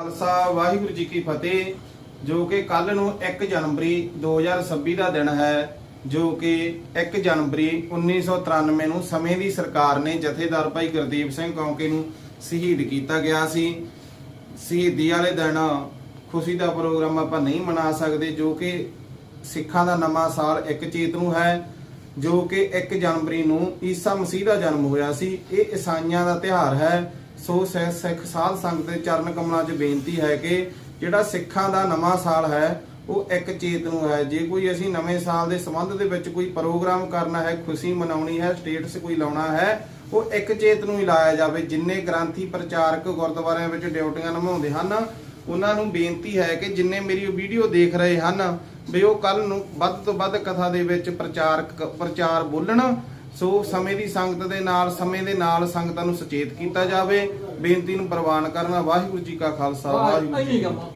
ਖਾਲਸਾ, ਵਾਹਿਗੁਰੂ ਜੀ ਕੀ ਫਤਿਹ, ਜੋ ਕਿ ਕੱਲ ਨੂੰ 1 ਜਨਵਰੀ 2026 ਦਾ ਦਿਨ ਹੈ, ਜੋ ਕਿ 1 ਜਨਵਰੀ 1993 ਨੂੰ ਸਮੇਂ ਦੀ ਸਰਕਾਰ ਨੇ ਜਥੇਦਾਰ ਭਾਈ ਗੁਰਦੀਪ ਸਿੰਘ ਕੌਂਕੇ ਨੂੰ ਸ਼ਹੀਦ ਕੀਤਾ ਗਿਆ ਸੀ। ਸ਼ਹੀਦੀ ਵਾਲੇ ਦਿਨ ਖੁਸ਼ੀ ਦਾ ਪ੍ਰੋਗਰਾਮ ਆਪਾਂ ਨਹੀਂ ਮਨਾ ਸਕਦੇ, ਜੋ ਕਿ ਸਿੱਖਾਂ ਦਾ ਨਵਾਂ ਸਾਲ 1 ਚੇਤ ਨੂੰ ਹੈ, ਜੋ ਕਿ 1 ਜਨਵਰੀ ਨੂੰ ਈਸਾ ਮਸੀਹ ਦਾ ਜਨਮ ਹੋਇਆ ਸੀ। ਇਹ ਈਸਾਈਆਂ ਦਾ ਤਿਉਹਾਰ ਹੈ ਸੋ ਸਿੱਖ ਸਾਧ ਸੰਗਤ ਦੇ ਚਰਨ ਕਮਲਾਂ 'ਚ ਬੇਨਤੀ ਹੈ ਕਿ ਜਿਹੜਾ ਸਿੱਖਾਂ ਦਾ ਨਵਾਂ ਸਾਲ ਹੈ, ਉਹ ਇੱਕ ਚੇਤ ਨੂੰ ਹੈ। ਜੇ ਕੋਈ ਅਸੀਂ ਨਵੇਂ ਸਾਲ ਦੇ ਸੰਬੰਧ ਦੇ ਵਿੱਚ ਕੋਈ ਪ੍ਰੋਗਰਾਮ ਕਰਨਾ ਹੈ, ਖੁਸ਼ੀ ਮਨਾਉਣੀ ਹੈ ਸਟੇਟਸ ਕੋਈ ਲਾਉਣਾ ਹੈ, ਉਹ 1 ਚੇਤ ਨੂੰ ਹੀ ਲਾਇਆ ਜਾਵੇ। ਜਿੰਨੇ ਗ੍ਰੰਥੀ ਪ੍ਰਚਾਰਕ ਗੁਰਦੁਆਰਿਆਂ ਵਿੱਚ ਡਿਊਟੀਆਂ ਨਿਭਾਉਂਦੇ ਹਨ, ਉਹਨਾਂ ਨੂੰ ਬੇਨਤੀ ਹੈ ਕਿ ਜਿੰਨੇ ਮੇਰੀ ਵੀਡੀਓ ਦੇਖ ਰਹੇ ਹਨ, ਵੀ ਉਹ ਕੱਲ ਨੂੰ ਵੱਧ ਤੋਂ ਵੱਧ ਕਥਾ ਦੇ ਵਿੱਚ ਪ੍ਰਚਾਰਕ, ਪ੍ਰਚਾਰ ਬੋਲਣ ਸੋ ਸਮੇਂ ਦੀ ਸੰਗਤ ਦੇ ਨਾਲ ਸਮੇਂ ਦੇ ਨਾਲ ਸੰਗਤਾਂ ਨੂੰ ਸੁਚੇਤ ਕੀਤਾ ਜਾਵੇ। ਬੇਨਤੀ ਨੂੰ ਪ੍ਰਵਾਨ ਕਰਨਾ। ਵਾਹਿਗੁਰੂ ਜੀ ਕਾ ਖਾਲਸਾ ਵਾਹਿਗੁਰੂ ਜੀ ਕੀ ਫਤਿਹ।